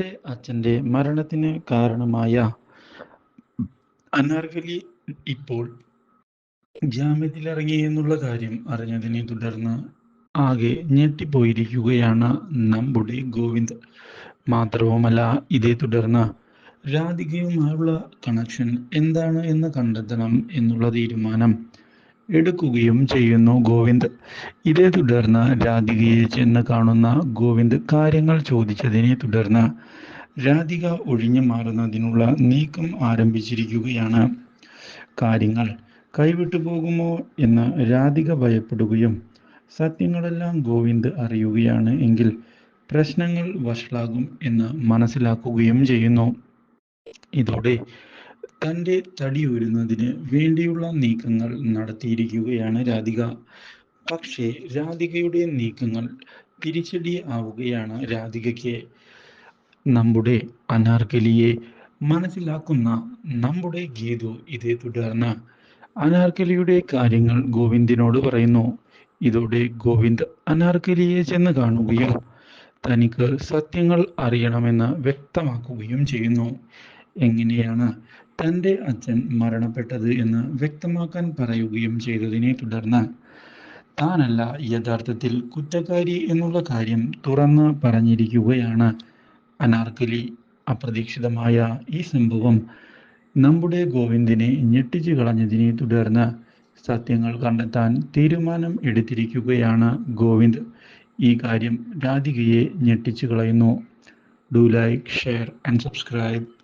തന്റെ അച്ഛന്റെ മരണത്തിന് കാരണമായ അനാർക്കലി ഇപ്പോൾ ജാമ്യത്തിലിറങ്ങി എന്നുള്ള കാര്യം അറിഞ്ഞതിനെ തുടർന്ന് ആകെ ഞെട്ടിപ്പോയിരിക്കുകയാണ് നമ്മുടെ ഗോവിന്ദ്. മാത്രവുമല്ല ഇതേ തുടർന്ന് രാധികയുമായുള്ള കണക്ഷൻ എന്താണ് എന്ന് കണ്ടെത്തണം എന്നുള്ള തീരുമാനം എടുക്കുകയും ചെയ്യുന്നു ഗോവിന്ദ്. ഇതേ തുടർന്ന് രാധികയെ ചെന്ന് കാണുന്ന ഗോവിന്ദ് കാര്യങ്ങൾ ചോദിച്ചതിനെ തുടർന്ന് രാധിക ഒഴിഞ്ഞു മാറുന്നതിനുള്ള നീക്കം ആരംഭിച്ചിരിക്കുകയാണ്. കാര്യങ്ങൾ കൈവിട്ടു പോകുമോ എന്ന് രാധിക ഭയപ്പെടുകയും സത്യങ്ങളെല്ലാം ഗോവിന്ദ് അറിയുകയാണ് എങ്കിൽ പ്രശ്നങ്ങൾ വഷളാകും എന്ന് മനസ്സിലാക്കുകയും ചെയ്യുന്നു. ഇതോടെ തന്റെ തടി ഉയരുന്നതിന് വേണ്ടിയുള്ള നീക്കങ്ങൾ നടത്തിയിരിക്കുകയാണ് രാധിക. പക്ഷേ രാധികയുടെ നീക്കങ്ങൾ തിരിച്ചടി ആവുകയാണ് രാധികയ്ക്ക്. നമ്മുടെ അനാർക്കലിയെ മനസ്സിലാക്കുന്ന നമ്മുടെ ഗീതു ഇതേ തുടർന്ന് അനാർക്കലിയുടെ കാര്യങ്ങൾ ഗോവിന്ദിനോട് പറയുന്നു. ഇതോടെ ഗോവിന്ദ് അനാർക്കലിയെ ചെന്ന് കാണുകയും തനിക്ക് സത്യങ്ങൾ അറിയണമെന്ന് വ്യക്തമാക്കുകയും ചെയ്യുന്നു. എങ്ങനെയാണ് തന്റെ അച്ഛൻ മരണപ്പെട്ടത് എന്ന് വ്യക്തമാക്കാൻ പറയുകയും ചെയ്തതിനെ തുടർന്ന് താനല്ല യഥാർത്ഥത്തിൽ കുറ്റക്കാരി എന്നുള്ള കാര്യം തുറന്ന് പറഞ്ഞിരിക്കുകയാണ്. അനാർക്കലി അപ്രതീക്ഷിതമായ ഈ സംഭവം നമ്മുടെ ഗോവിന്ദിനെ ഞെട്ടിച്ചു കളഞ്ഞതിനെ തുടർന്ന് സത്യങ്ങൾ കണ്ടെത്താൻ തീരുമാനം എടുത്തിരിക്കുകയാണ് ഗോവിന്ദ്. ഈ കാര്യം രാധികയെ ഞെട്ടിച്ചു കളയുന്നു. Do like share and subscribe.